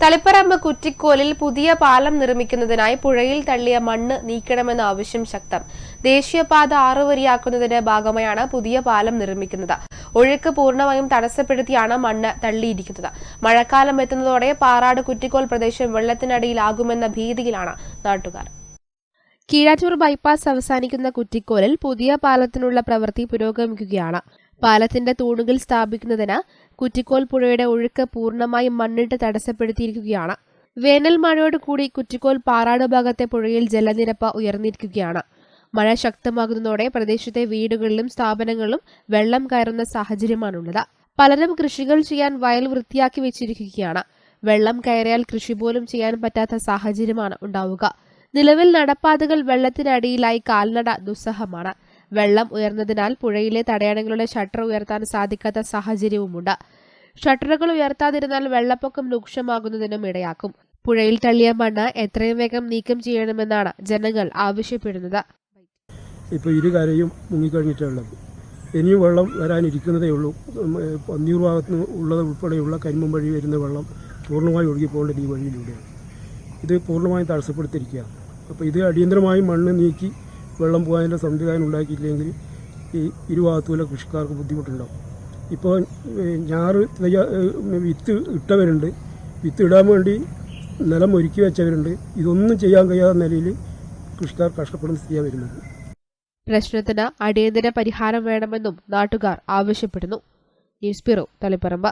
തളിപ്പറമ്പ് കുറ്റിക്കോലിൽ പുതിയ പാലം നിർമ്മിക്കുന്നതിനായി പുഴയിൽ തള്ളിയ മണ്ണ് നീക്കണമെന്ന ആവശ്യം ശക്തം. ദേശീയപാത ആറുവരിയാക്കുന്നതിന്റെ ഭാഗമായാണ് പുതിയ പാലം നിർമ്മിക്കുന്നത്. ഒഴുക്ക് പൂർണമായും തടസ്സപ്പെടുത്തിയാണ് മണ്ണ് തള്ളിയിരിക്കുന്നത്. മഴക്കാലം എത്തുന്നതോടെ പാറാട് കുറ്റിക്കോൽ പ്രദേശം വെള്ളത്തിനടിയിലാകുമെന്ന ഭീതിയിലാണ് നാട്ടുകാർ. കീഴാറ്റൂർ ബൈപ്പാസ് അവസാനിക്കുന്ന കുറ്റിക്കോലിൽ പുതിയ പാലത്തിനുള്ള പ്രവൃത്തി പുരോഗമിക്കുകയാണ്. പാലത്തിന്റെ തൂണുകൾ സ്ഥാപിക്കുന്നതിന് കുറ്റിക്കോൽ പുഴയുടെ ഒഴുക്ക് പൂർണമായും മണ്ണിട്ട് തടസ്സപ്പെടുത്തിയിരിക്കുകയാണ്. വേനൽ മഴയോട് കൂടി കുറ്റിക്കോൽ പാറാട് ഭാഗത്തെ പുഴയിൽ ജലനിരപ്പ് ഉയർന്നിരിക്കുകയാണ്. മഴ ശക്തമാകുന്നതോടെ പ്രദേശത്തെ വീടുകളിലും സ്ഥാപനങ്ങളിലും വെള്ളം കയറുന്ന സാഹചര്യമാണുള്ളത്. പലരും കൃഷികൾ ചെയ്യാൻ വയൽ വൃത്തിയാക്കി വെച്ചിരിക്കുകയാണ്. വെള്ളം കയറിയാൽ കൃഷി പോലും ചെയ്യാൻ പറ്റാത്ത സാഹചര്യമാണ് ഉണ്ടാവുക. നിലവിൽ നടപ്പാതകൾ വെള്ളത്തിനടിയിലായി കാൽനട ദുസ്സഹമാണ്. വെള്ളം ഉയർന്നതിനാൽ പുഴയിലെ തടയണകളുടെ ഷട്ടർ ഉയർത്താൻ സാധിക്കാത്ത സാഹചര്യവുമുണ്ട്. ഷട്ടറുകൾ ഉയർത്താതിരുന്നാൽ വെള്ളപ്പൊക്കം രൂക്ഷമാകുന്നതിനും ഇടയാക്കും. പുഴയിൽ തള്ളിയ മണ്ണ് എത്രയും വേഗം നീക്കം ചെയ്യണമെന്നാണ് ജനങ്ങൾ ആവശ്യപ്പെടുന്നത്. ഇപ്പോൾ ഇരു കരയും മുങ്ങിക്കഴിഞ്ഞിട്ടുള്ളത് ഇനിയും വെള്ളം വരാനിരിക്കുന്നതേ ഉള്ളൂ. പന്നീർ ഭാഗത്ത് നിന്ന് ഉള്ളത് ഉൾപ്പെടെയുള്ള കരിമ്പം വഴി വരുന്ന വെള്ളം പൂർണമായി ഒഴുകിപ്പോകേണ്ടത് ഈ വഴിയിലൂടെയാണ്. ഇത് പൂർണമായും തടസ്സപ്പെടുത്തിയിരിക്കുകയാണ്. അപ്പോൾ ഇത് അടിയന്തരമായി മണ്ണ് നീക്കി വെള്ളം പോകാനുള്ള സംവിധാനം ഉണ്ടാക്കിയില്ലെങ്കിൽ ഈ ഇരുഭാഗത്തുമുള്ള കൃഷിക്കാർക്ക് ബുദ്ധിമുട്ടുണ്ടാകും ഇപ്പോൾ ഞാറ് വിത്ത് ഇട്ടവരുണ്ട്. വിത്ത് ഇടാൻ വേണ്ടി നിലം ഒരുക്കി വെച്ചവരുണ്ട്. ഇതൊന്നും ചെയ്യാൻ കഴിയാത്ത നിലയിൽ കൃഷിക്കാർ കഷ്ടപ്പെടുന്ന സ്ഥിതിയാ വരുന്നത്. പ്രശ്നത്തിന് അടിയന്തര പരിഹാരം വേണമെന്നും നാട്ടുകാർ ആവശ്യപ്പെടുന്നു. News bureau Taliparamba.